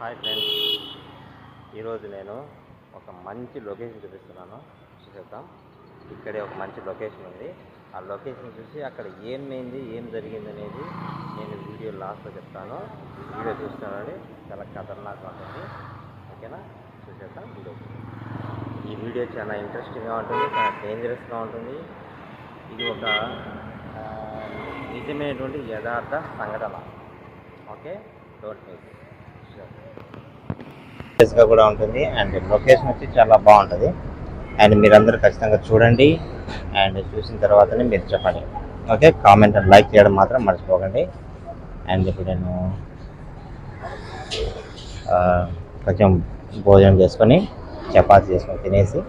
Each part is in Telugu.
Hi friends. ఈరోజు నేను ఒక మంచి లొకేషన్ చూపిస్తున్నాను. చూసేద్దాం. ఇక్కడే ఒక మంచి లొకేషన్ ఉంది. ఆ లొకేషన్ చూసి అక్కడ ఏమైంది ఏం జరిగింది అనేది నేను వీడియో లాస్ట్లో చెప్తాను. వీడియో చూస్తున్నాను చాలా ఖతర్నాక్ ఉంటుంది. ఓకేనా? చూసేద్దాం. వీడియో ఈ వీడియో చాలా ఇంట్రెస్టింగ్గా ఉంటుంది చాలా డేంజరస్గా ఉంటుంది. ఇది ఒక నిజమైనటువంటి యథార్థ సంఘటన. ఓకే? డోంట్ మిస్ ప్లేస్గా కూడా ఉంటుంది. అండ్ లొకేషన్ వచ్చి చాలా బాగుంటుంది. అండ్ మీరందరూ ఖచ్చితంగా చూడండి. అండ్ చూసిన తర్వాతనే మీరు చెప్పండి. ఓకే? కామెంట్ అండ్ లైక్ చేయడం మాత్రం మర్చిపోకండి. అండ్ ఇప్పుడు నేను కొంచెం భోజనం చేసుకొని చపాతీ చేసుకొని తినేసి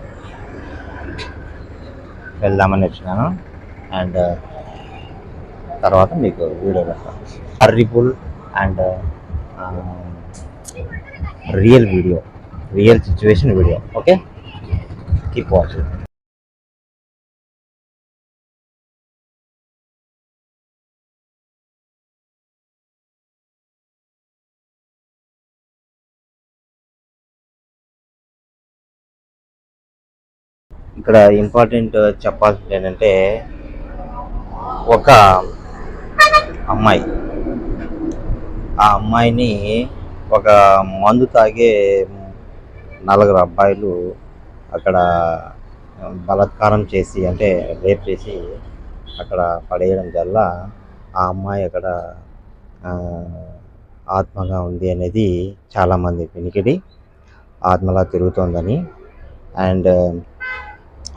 వెళ్దామని వచ్చినాను. అండ్ తర్వాత మీకు వీడియో పెడతాను. అర్రిపుల్ and real video real situation video okay keep watching ఇక్కడ ఇంపార్టెంట్ చెప్పాల్సింది ఏంటంటే ఒక అమ్మాయి. ఆ అమ్మాయిని ఒక మందు తాగే నలుగురు అబ్బాయిలు అక్కడ బలాత్కారం చేసి అంటే రేప్ చేసి అక్కడ పడేయడం వల్ల ఆ అమ్మాయి అక్కడ ఆత్మగా ఉంది అనేది చాలామంది వినికిడి ఆత్మలా తిరుగుతోందని. అండ్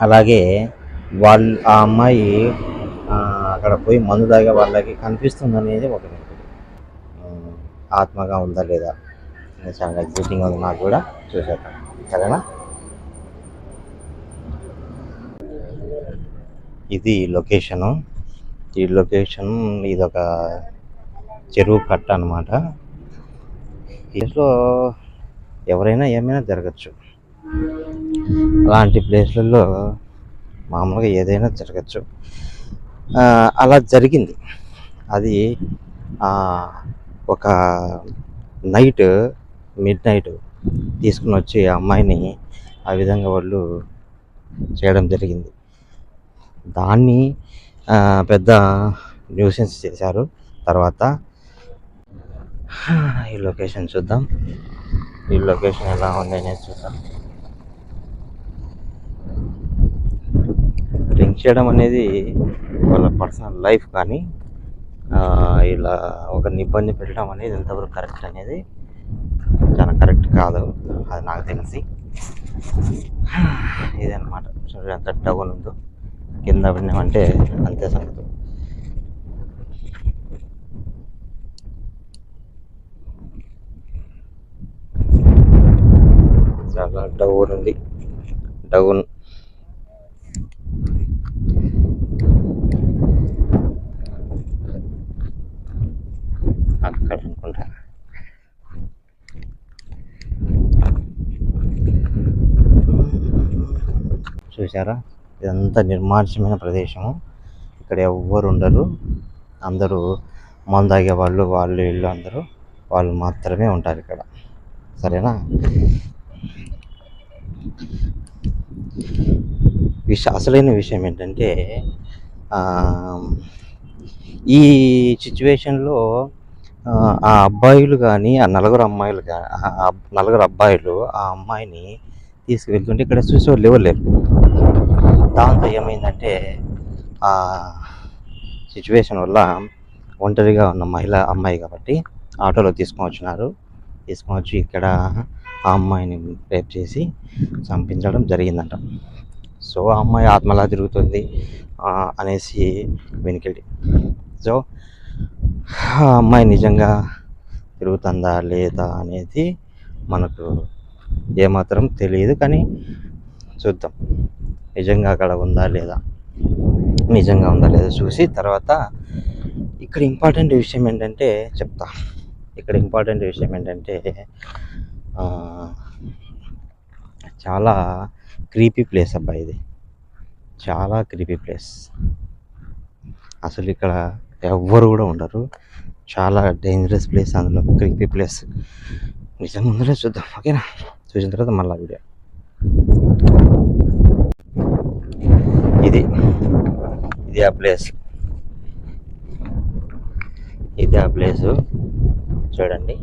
అలాగే వాళ్ళు ఆ అమ్మాయి అక్కడ పోయి మందు తాగే వాళ్ళకి కనిపిస్తుంది అనేది ఒక ఆత్మగా ఉందా లేదా చాలా ఎగ్జైటింగ్ ఉంది నాకు కూడా. చూసేద్దాం. సరేనా? ఇది లొకేషను ఈ లొకేషన్ ఇది ఒక చెరువు కట్ట అనమాట ఇంట్లో ఎవరైనా ఏమైనా జరగచ్చు. అలాంటి ప్లేస్లలో మామూలుగా ఏదైనా జరగచ్చు. అలా జరిగింది. అది ఒక నైట్ మిడ్ నైట్ తీసుకుని వచ్చి ఆ అమ్మాయిని ఆ విధంగా వాళ్ళు చేయడం జరిగింది. దాన్ని పెద్ద న్యూసెన్స్ చేశారు. తర్వాత ఈ లొకేషన్ చూద్దాం. ఈ లొకేషన్ ఎలా ఉంది అనేది చూద్దాం. డ్రింక్ చేయడం అనేది వాళ్ళ పర్సనల్ లైఫ్ కానీ ఇలా ఒక ఇబ్బంది పెట్టడం అనేది ఎంతవరకు కరెక్ట్ అనేది చాలా కరెక్ట్ కాదు. అది నాకు తెలిసి. ఇదన్నమాట. చూడండి ఎంత డౌన్ ఉందో. కింద పడినామంటే అంతే సంగతి. చాలా డౌన్ ఉంది. డౌన్. అక్కడ అనుకుంటా. చూసారా ఇదంతా నిర్మానుష్యమైన ప్రదేశము. ఇక్కడ ఎవ్వరు ఉండరు. అందరూ మందాగే వాళ్ళు వాళ్ళు వీళ్ళు అందరూ వాళ్ళు మాత్రమే ఉంటారు ఇక్కడ. సరేనా? విష అసలైన విషయం ఏంటంటే ఈ సిచ్యువేషన్లో ఆ అబ్బాయిలు కానీ ఆ నలుగురు అమ్మాయిలు కానీ నలుగురు అబ్బాయిలు ఆ అమ్మాయిని తీసుకువెళ్తుంటే ఇక్కడ చూసేవాళ్ళు ఎవరు లేరు దాంతో ఏమైందంటే ఆ సిచ్యువేషన్ వల్ల ఒంటరిగా ఉన్న మహిళ అమ్మాయి కాబట్టి ఆటోలో తీసుకొని వచ్చినారు. తీసుకొని వచ్చి ఇక్కడ ఆ అమ్మాయిని రేప్ చేసి చంపించడం జరిగిందంట. సో ఆ అమ్మాయి ఆత్మలా తిరుగుతుంది అనేసి వినికిడి సో ఆ అమ్మాయి నిజంగా తిరుగుతుందా లేదా అనేది మనకు ఏమాత్రం తెలియదు కానీ చూద్దాం. నిజంగా అక్కడ ఉందా లేదా? నిజంగా ఉందా లేదా చూసి తర్వాత ఇక్కడ ఇంపార్టెంట్ విషయం ఏంటంటే చెప్తా. ఇక్కడ ఇంపార్టెంట్ విషయం ఏంటంటే చాలా క్రీపీ ప్లేస్ అబ్బాయి ఇది. చాలా క్రీపీ ప్లేస్ అసలు ఇక్కడ ఎవ్వరు కూడా ఉండరు. చాలా డేంజరస్ ప్లేస్ అందులో క్రీపీ ప్లేస్ నిజం ముందరే చూద్దాం ఓకేనా? చూసిన తర్వాత మళ్ళీ వీడియో. ఇది ఇది ఆ ప్లేస్ ఇది ఆ ప్లేసు చూడండి.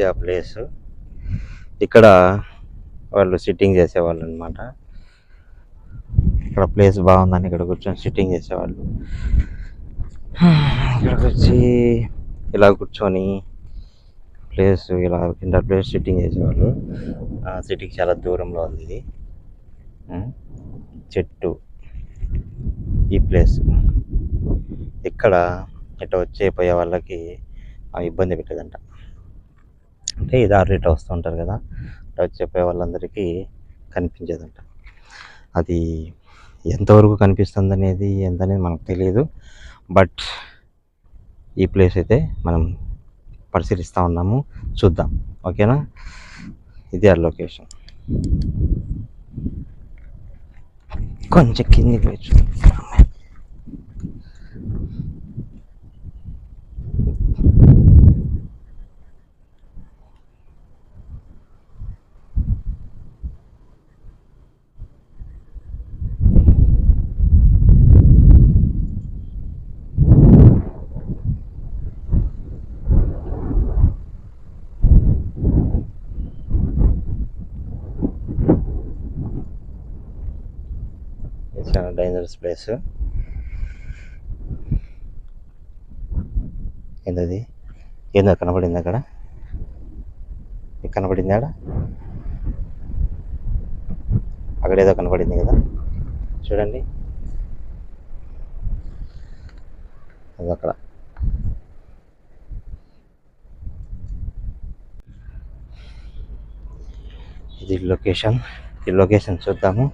ఇది ఆ ప్లేస్. ఇక్కడ వాళ్ళు సిట్టింగ్ చేసేవాళ్ళు అనమాట ఇక్కడ ప్లేస్ బాగుందని ఇక్కడ కూర్చొని సిట్టింగ్ చేసేవాళ్ళు. ఇక్కడికి వచ్చి ఇలా కూర్చొని ప్లేస్ ఇలా కింద ప్లేస్ సిట్టింగ్ చేసేవాళ్ళు. ఆ సిటీకి చాలా దూరంలో ఉంది ఇది. చెట్టు ఈ ప్లేస్. ఇక్కడ ఇట్లా వచ్చే పోయే వాళ్ళకి ఆ ఇబ్బంది పెట్టదంట. అంటే ఈ దారిలో ఇట్లా వస్తూ ఉంటారు కదా ఇట్లా చెప్పే వాళ్ళందరికీ వాళ్ళందరికీ కనిపించేదంట. అది ఎంతవరకు కనిపిస్తుంది అనేది ఎంత అనేది మనకు తెలియదు బట్ ఈ ప్లేస్ అయితే మనం పరిశీలిస్తూ ఉన్నాము చూద్దాం. ఓకేనా? ఇది ఆ లొకేషన్. కొంచెం కిందికి వచ్చి చాలా డేంజరస్ ప్లేస్ ఏంటది ఏందో కనబడింది అక్కడ? కనబడింది ఆడ? అక్కడ ఏదో కనబడింది కదా? చూడండి. అది అక్కడ. ఇది లొకేషన్ ఈ లొకేషన్ చూద్దాము.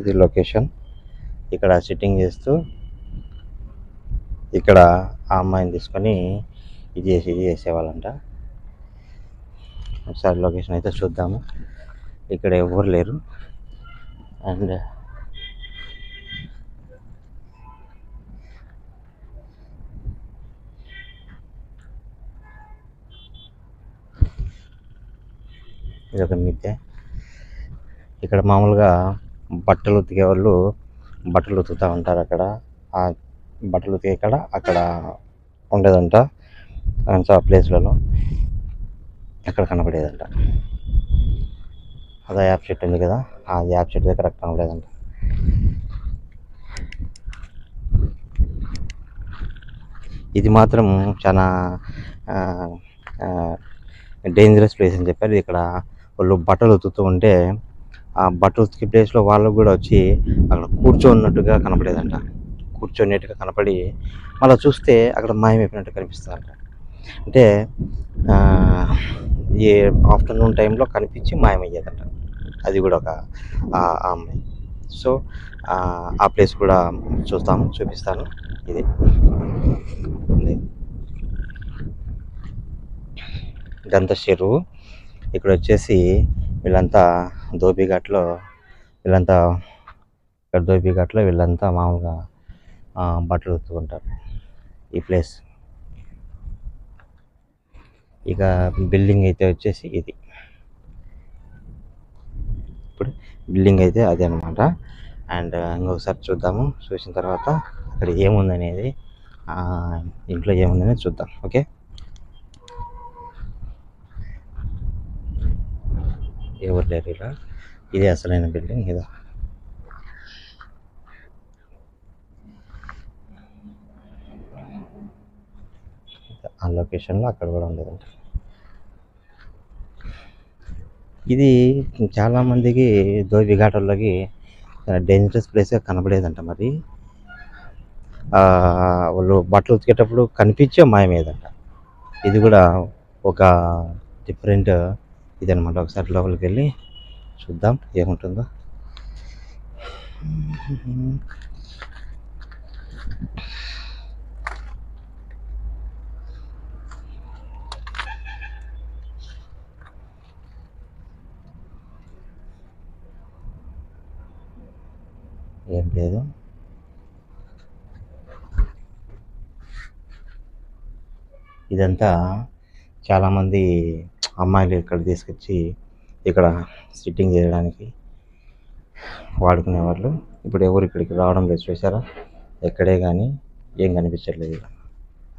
ఇది లొకేషన్ ఇక్కడ సిట్టింగ్ చేస్తూ ఇక్కడ ఆ అమ్మాయిని తీసుకొని ఇది చేసి ఇది చేసేవాళ్ళంట. ఒకసారి లొకేషన్ అయితే చూద్దాము. ఇక్కడ ఎవరు లేరు. అండ్ ఇది ఒక మిద్దె. ఇక్కడ మామూలుగా బట్టలు ఉతికే వాళ్ళు బట్టలు ఉతుకుతూ ఉంటారు అక్కడ. ఆ బట్టలు ఉతికే కాడ అక్కడ ఉండేదంట అండ్ ఆ ప్లేస్లలో. అక్కడ కనపడేదంట అదే యాప్ చెట్టు ఉంది కదా ఆ యాప్ చెట్టు దగ్గర కనపడేదంట ఇది మాత్రం చాలా డేంజరస్ ప్లేస్ అని చెప్పారు. ఇక్కడ వాళ్ళు బట్టలు ఉతుకుతూ ఉంటే బట్టలు ఉతికే ప్లేస్లో వాళ్ళకు కూడా వచ్చి అక్కడ కూర్చోన్నట్టుగా కనపడేదంట. కూర్చొనేట్టుగా కనపడి మళ్ళీ చూస్తే అక్కడ మాయమైపోయినట్టు కనిపిస్తుందంట. అంటే ఈ ఆఫ్టర్నూన్ టైంలో కనిపించి మాయమయ్యేదంట. అది కూడా ఒక ఆ అమ్మాయి. సో ఆ, ప్లేస్ కూడా చూస్తాము చూపిస్తాను. ఇది. ఇది. చెరువు. ఇక్కడ వచ్చేసి వీళ్ళంతా ధోబిఘాట్లో వీళ్ళంతా ఇక్కడ ధోబిఘాట్లో వీళ్ళంతా మామూలుగా బట్టలు ఉత్తుకుంటారు ఈ ప్లేస్. ఇక బిల్డింగ్ అయితే వచ్చేసి ఇది. ఇప్పుడు బిల్డింగ్ అయితే అదే అనమాట అండ్ ఇంకొకసారి చూద్దాము. చూసిన తర్వాత అక్కడ ఏముందనేది ఇంట్లో ఏముందనేది చూద్దాం. ఓకే? ఎవరు లేరు ఇలా. ఇది అసలైన బిల్డింగ్ ఇదా. ఆ లొకేషన్లో అక్కడ కూడా ఉండేదంట. ఇది చాలామందికి దోబి ఘాటల్లోకి డేంజరస్ ప్లేస్గా కనబడేదంట మరి. వాళ్ళు బట్టలు ఉతికేటప్పుడు కనిపించే మాయమేదంట. ఇది కూడా ఒక డిఫరెంట్ ఇదనమాట ఒకసారి లోపలికి వెళ్ళి చూద్దాం ఏముంటుందో. ఏం లేదు. ఇదంతా చాలామంది అమ్మాయిలు ఇక్కడ తీసుకొచ్చి ఇక్కడ సిట్టింగ్ చేయడానికి వాడుకునేవాళ్ళు. ఇప్పుడు ఎవరు ఇక్కడికి రావడం లేదు చూసారా ఎక్కడే కానీ ఏం కనిపించట్లేదు.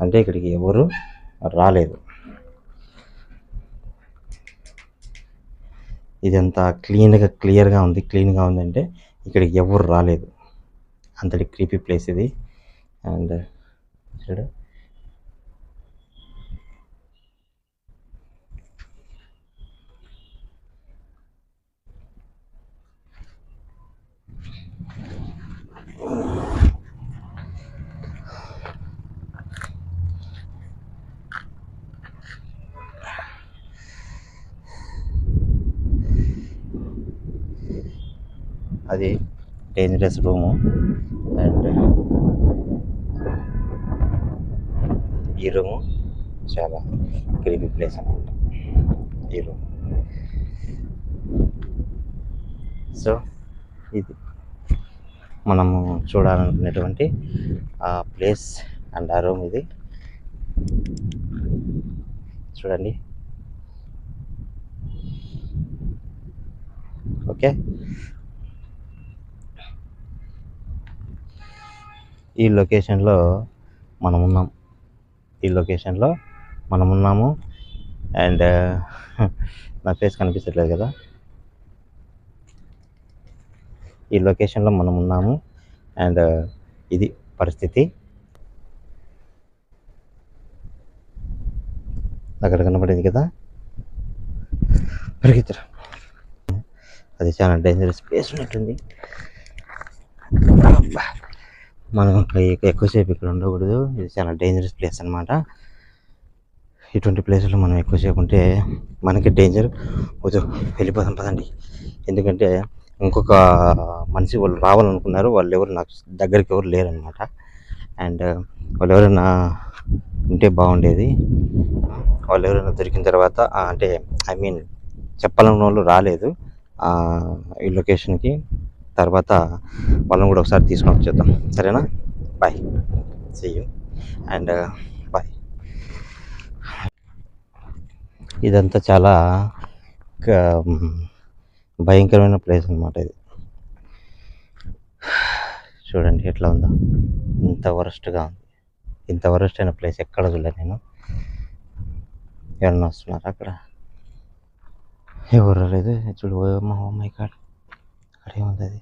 అంటే ఇక్కడికి ఎవరు రాలేదు. ఇదంతా క్లీన్గా క్లియర్గా ఉంది. క్లీన్గా ఉందంటే ఇక్కడికి ఎవరు రాలేదు. అంతటి క్రీపీ ప్లేస్ ఇది. అండ్ చూడు. అది డేంజరస్ రూము అండ్ ఈ రూము చాలా క్రీపీ ప్లేస్ అనమాట ఈ రూమ్ సో ఇది మనము చూడాలనుకునేటువంటి ఆ ప్లేస్ అండ్ ఆ రూమ్ ఇది. చూడండి. ఓకే ఈ లొకేషన్లో మనం ఉన్నాం ఈ లొకేషన్లో మనం ఉన్నాము అండ్ నా ఫేస్ కనిపించట్లేదు కదా. ఈ లొకేషన్లో మనం ఉన్నాము అండ్ ఇది పరిస్థితి. అక్కడ కనబడింది కదా. పరిగెత్తరా అది చాలా డేంజరస్ ప్లేస్ ఉన్నట్టుంది. అబ్బా. మనం ఇక్కడ ఎక్కువసేపు ఇక్కడ ఉండకూడదు. ఇది చాలా డేంజరస్ ప్లేస్ అనమాట ఇటువంటి ప్లేసుల్లో మనం ఎక్కువసేపు ఉంటే మనకి డేంజర్ కొంచెం వెళ్ళిపోతాం పదండి. ఎందుకంటే ఇంకొక మనిషి వాళ్ళు రావాలనుకున్నారు. వాళ్ళు ఎవరు నాకు దగ్గరికి ఎవరు లేరనమాట అండ్ వాళ్ళు ఎవరైనా ఉంటే బాగుండేది. వాళ్ళు ఎవరైనా దొరికిన తర్వాత అంటే ఐ మీన్ చెప్పాలన్న వాళ్ళు రాలేదు. ఈ లొకేషన్కి తర్వాత వాళ్ళని కూడా ఒకసారి తీసుకొని వచ్చేద్దాం. సరేనా? Bye see you and bye ఇదంతా చాలా భయంకరమైన ప్లేస్ అనమాట ఇది. చూడండి ఎట్లా ఉందో. ఇంత వరస్ట్గా ఉంది. ఇంత వరస్ట్ అయిన ప్లేస్ ఎక్కడ చూడలేదు నేను. ఎవరన్నా వస్తున్నారా అక్కడ? ఎవరు రాలేదు? చూడు ఓ మా ఓ మై గాడ్ అక్కడ ఏముంది అది.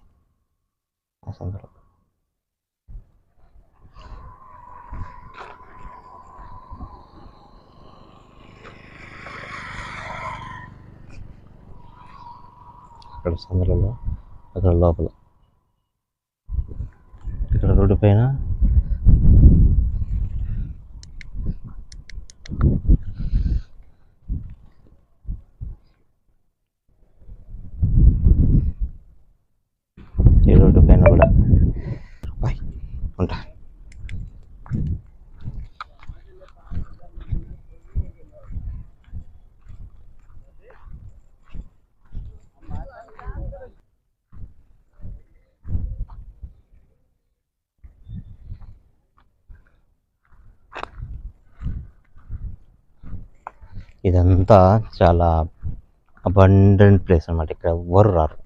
ఆ సందులో అక్కడ సందులలో అక్కడ లోపల. ఇక్కడ రోడ్డు పైన ఈ రోడ్డు పైన కూడా బాయ్ ఉంటా ఇదంతా చాలా అబండెంట్ ప్లేస్ అన్నమాట. ఇక్కడ ఎవ్వరు రారు.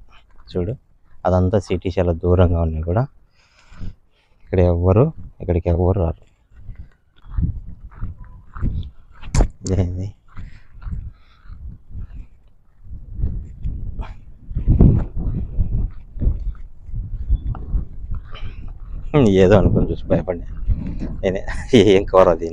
చూడు అదంతా సిటీ చాలా దూరంగా ఉన్నాయి కూడా. ఇక్కడ ఎవ్వరు ఇక్కడికి ఎవ్వరు రారు. ఇదేంది? ఏదో అనుకుని చూసి భయపడినా నేనే ఏం కవర్ అది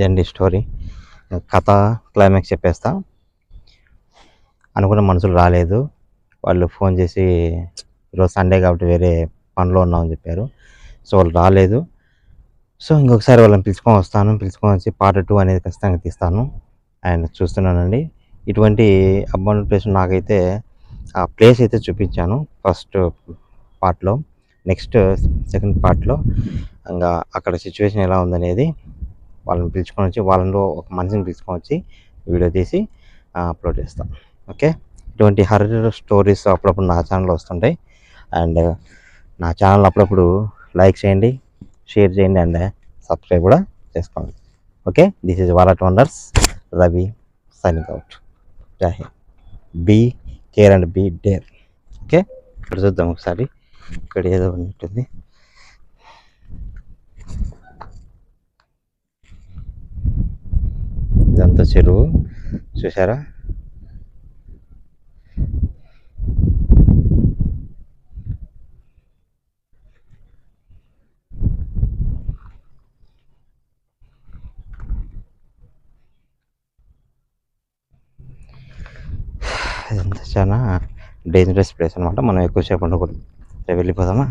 అదే అండి స్టోరీ కథ క్లైమాక్స్ చెప్పేస్తా. అనుకున్న మనుషులు రాలేదు. వాళ్ళు ఫోన్ చేసి ఈరోజు సండే కాబట్టి వేరే పనిలో ఉన్నామని చెప్పారు. సో వాళ్ళు రాలేదు. సో ఇంకొకసారి వాళ్ళని పిలుచుకొని వస్తాను. పిలుచుకొని వచ్చి పార్ట్ టూ అనేది ఖచ్చితంగా తీస్తాను. అండ్ చూస్తున్నానండి. ఇటువంటి అబ్బండెంట్ ప్లేస్ నాకైతే ఆ ప్లేస్ అయితే చూపించాను ఫస్ట్ పార్ట్‌లో. నెక్స్ట్ సెకండ్ పార్ట్‌లో ఇంకా అక్కడ సిచ్యువేషన్ ఎలా ఉందనేది వాళ్ళని పిలుచుకొని వచ్చి వాళ్ళలో ఒక మనిషిని పిలుచుకొనొచ్చి వీడియో తీసి అప్‌లోడ్ చేస్తాం ఓకే. ఇటువంటి హర్రర్ స్టోరీస్ అప్పుడప్పుడు నా ఛానల్ వస్తుంటాయి. అండ్ నా ఛానల్ అప్పుడప్పుడు లైక్ చేయండి, షేర్ చేయండి అండ్ సబ్స్క్రైబ్ కూడా చేసుకోండి. Okay. This is wallet wonders Ravi signing out Jai Hind. Be care and be dare. Okay. ఇప్పుడు చూద్దాం ఒకసారి. ఇక్కడ ఏదో ఉంటుంది ఇదంతా చెరువు. చూసారా? ఇదంతా చానా డేంజరస్ ప్లేస్ అనమాట. మనం ఎక్కువసేపు ఉండకూడదు. వెళ్ళిపోదామా?